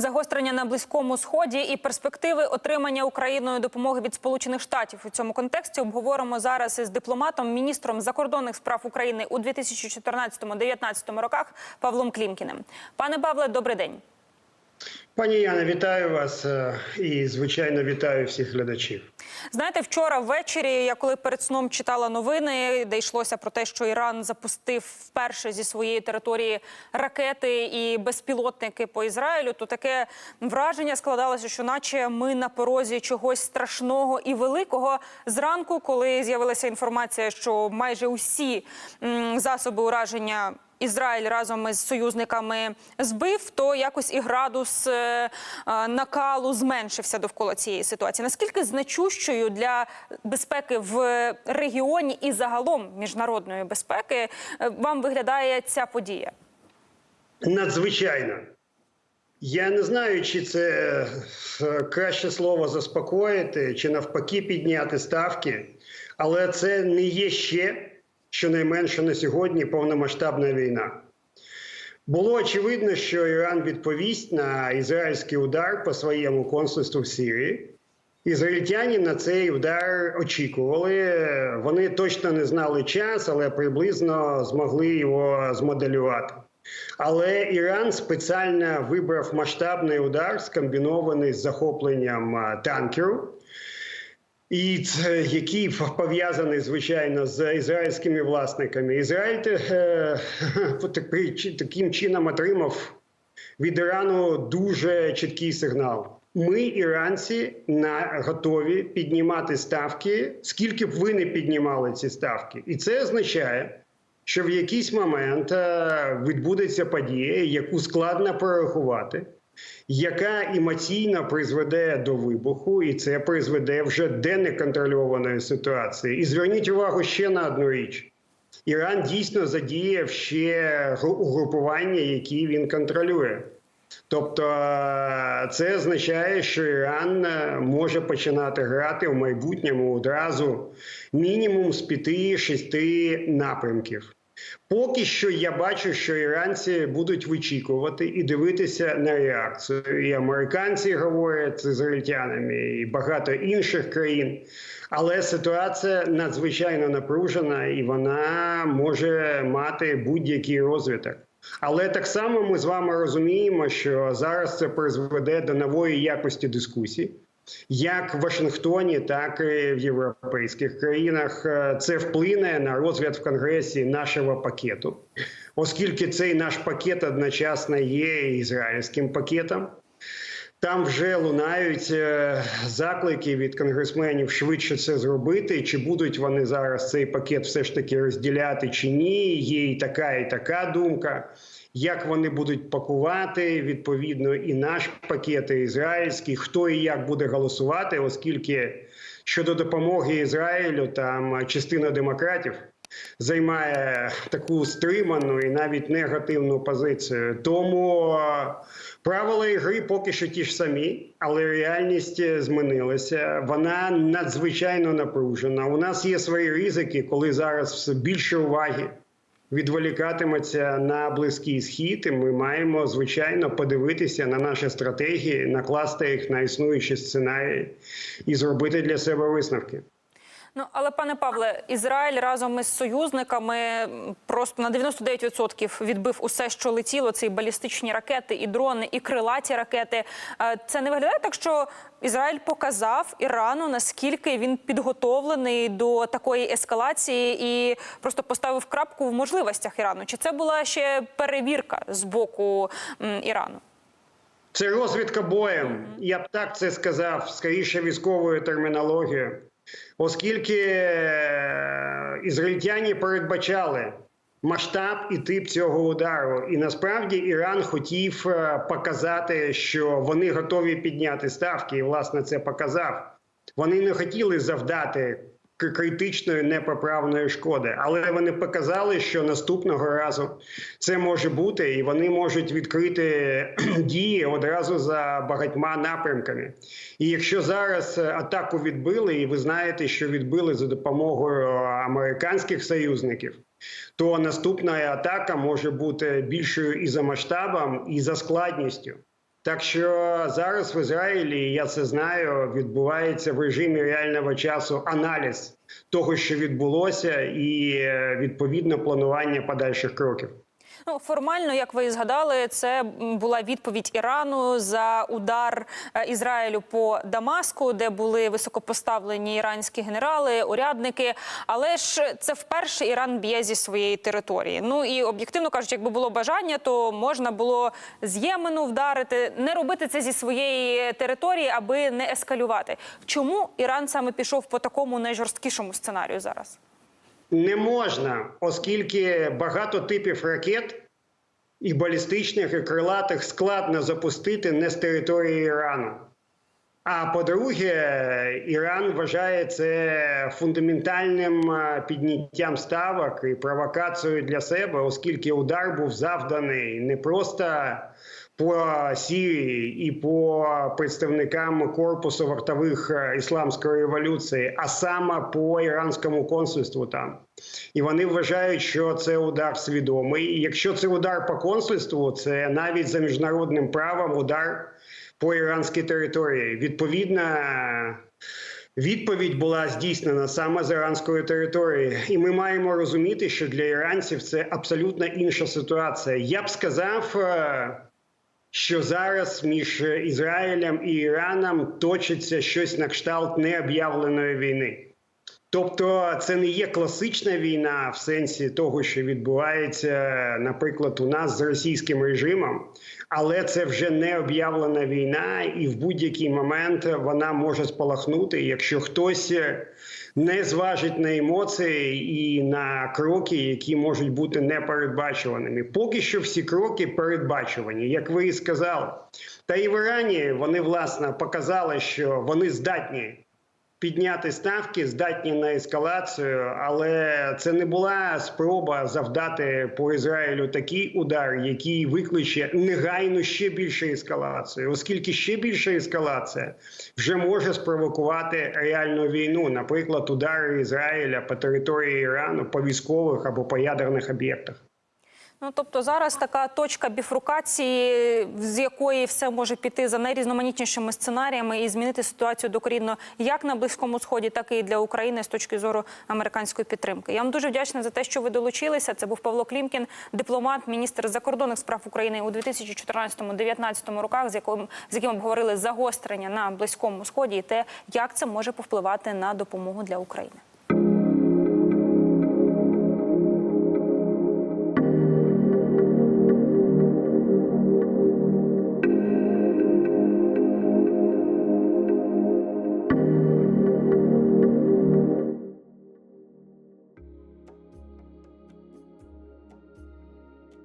Загострення на близькому сході і перспективи отримання Україною допомоги від Сполучених Штатів у цьому контексті обговоримо зараз із дипломатом, міністром закордонних справ України у 2014-2019 роках Павлом Клімкіним. Пане Павле, добрий день. Пані Яна, вітаю вас е, і звичайно вітаю всіх глядачів. Знаєте, вчора ввечері я коли перед сном читала новини, де йшлося про те, що Іран запустив вперше зі своєї території ракети і безпілотники по Ізраїлю, то таке враження складалося, що наче ми на порозі чогось страшного і великого. Зранку, коли з'явилася інформація, що майже усі засоби ураження. Ізраїль разом із союзниками збив, то якось і градус е, е, накалу зменшився довкола цієї ситуації. Наскільки значущою для безпеки в регіоні і загалом міжнародної безпеки е, вам виглядає ця подія? Надзвичайно. Я не знаю, чи це краще слово заспокоїти, чи навпаки підняти ставки, але це не є ще щонайменше на сьогодні повномасштабна війна. Було очевидно, що Іран відповість на ізраїльський удар по своєму консульству в Сирії. Ізраїльтяні на цей удар очікували. Вони точно не знали час, але приблизно змогли його змоделювати. Але Іран спеціально вибрав масштабний удар, скомбінований з захопленням а, танкеру, і це, який пов'язаний звичайно з ізраїльськими власниками. Ізраїль е, таким чином отримав від Ірану дуже чіткий сигнал. Ми, іранці, на готові піднімати ставки, скільки б ви не піднімали ці ставки, і це означає, що в якийсь момент е, відбудеться подія, яку складно прорахувати, яка емоційно призведе до вибуху, і це призведе вже до неконтрольованої ситуації. І зверніть увагу ще на одну річ. Іран дійсно задіяв ще угрупування, які він контролює. Тобто це означає, що Іран е, може починати грати в майбутньому одразу мінімум з 5-6 напрямків. Поки що я бачу, що іранці будуть вичікувати і дивитися на реакцію. І американці говорять з ізраїльтянами, і багато інших країн. Але ситуація надзвичайно напружена і вона може мати будь-який розвиток. Але так само ми з вами розуміємо, що зараз це призведе до нової якості дискусій. Як в Вашингтоні, так і в європейських країнах Е, це вплине на розгляд в Конгресі нашого пакету, оскільки цей наш пакет одночасно є ізраїльським пакетом. Там вже лунають е, заклики від конгресменів швидше це зробити. Чи будуть вони зараз цей пакет все ж таки розділяти чи ні? Є і така, і така думка. Як вони будуть пакувати відповідно і наш пакет, і ізраїльський, хто і як буде голосувати, оскільки щодо допомоги Ізраїлю там частина демократів займає таку стриману і навіть негативну позицію. Тому правила ігри поки що ті ж самі, але реальність е, змінилася. Вона надзвичайно напружена. У нас є свої ризики, коли зараз все більше уваги. Відволікатиметься на близький схід, і ми маємо звичайно подивитися на наші стратегії, накласти їх на існуючі сценарії і зробити для себе висновки. Ну але пане Павле, Ізраїль разом із союзниками просто на 99% відбив усе, що летіло. Це балістичні ракети, і дрони, і крилаті ракети. Е, Це не виглядає так, що Ізраїль показав Ірану наскільки він підготовлений до такої ескалації і просто поставив крапку в можливостях Ірану. Чи це була ще перевірка з боку Ірану? Це розвідка боєм. Я б так це сказав, скоріше військовою термінологією, оскільки ізраїльтяні передбачали масштаб і тип цього удару. І насправді Іран хотів е, показати, що вони готові підняти ставки, і власне це показав. Вони не хотіли завдати критичної непоправної шкоди, але вони показали, що наступного разу це може бути, і вони можуть відкрити дії одразу за багатьма напрямками. І якщо зараз е, атаку відбили, і ви знаєте, що відбили за допомогою е, американських союзників. То наступна атака може бути більшою і за масштабом, і за складністю. Так що зараз в Ізраїлі, я це знаю, відбувається в режимі реального часу аналіз того, що відбулося, і е, відповідно планування подальших кроків. Ну, формально, як ви і згадали, це була відповідь Ірану за удар е, Ізраїлю по Дамаску, де були високопоставлені іранські генерали, урядники. Але ж це вперше Іран б'є зі своєї території. Ну і об'єктивно кажучи, якби було бажання, то можна було з Ємену вдарити, не робити це зі своєї території, аби не ескалювати. Чому Іран саме пішов по такому найжорсткішому сценарію зараз? Не можна, оскільки багато типів ракет і балістичних, і крилатих складно запустити не з території Ірану. А по-друге, Іран вважає це фундаментальним е, підняттям ставок і провокацією для себе, оскільки удар був завданий не просто по Сирії і по представникам корпусу вартових е, ісламської революції, а саме по іранському консульству там. І вони вважають, що це удар свідомий. І якщо це удар по консульству, це навіть за міжнародним правом удар по іранській території. Відповідна відповідь була здійснена саме з іранської території, і ми маємо розуміти, що для іранців це абсолютно інша ситуація. Я б сказав. е, Що зараз між Ізраїлем і Іраном точиться щось на кшталт необ'явленої війни. Тобто це не є класична війна в сенсі того, що відбувається, наприклад, у нас з російським режимом, але це вже не об'явлена війна, і в будь-який момент вона може спалахнути, якщо хтось не зважить на емоції і на кроки, які можуть бути непередбачуваними. Поки що всі кроки передбачувані, як ви і сказали. Та і в Ірані вони власне показали, що вони здатні підняти ставки, здатні на ескалацію, але це не була спроба завдати по Ізраїлю такий удар, який викличе негайно ще більше ескалацію, оскільки ще більша ескалація вже може спровокувати реальну війну, наприклад, удари Ізраїля по території Ірану, по військових або по ядерних об'єктах. Ну тобто зараз така точка біфрукації, з якої все може піти за найрізноманітнішими сценаріями і змінити ситуацію докорінно як на близькому сході, так і для України з точки зору американської підтримки. Я вам дуже вдячна за те, що ви долучилися. Це був Павло Клімкін, дипломат, міністр закордонних справ України у 2014-2019 роках, з яким з яким обговорили загострення на близькому сході і те, як це може повпливати на допомогу для України.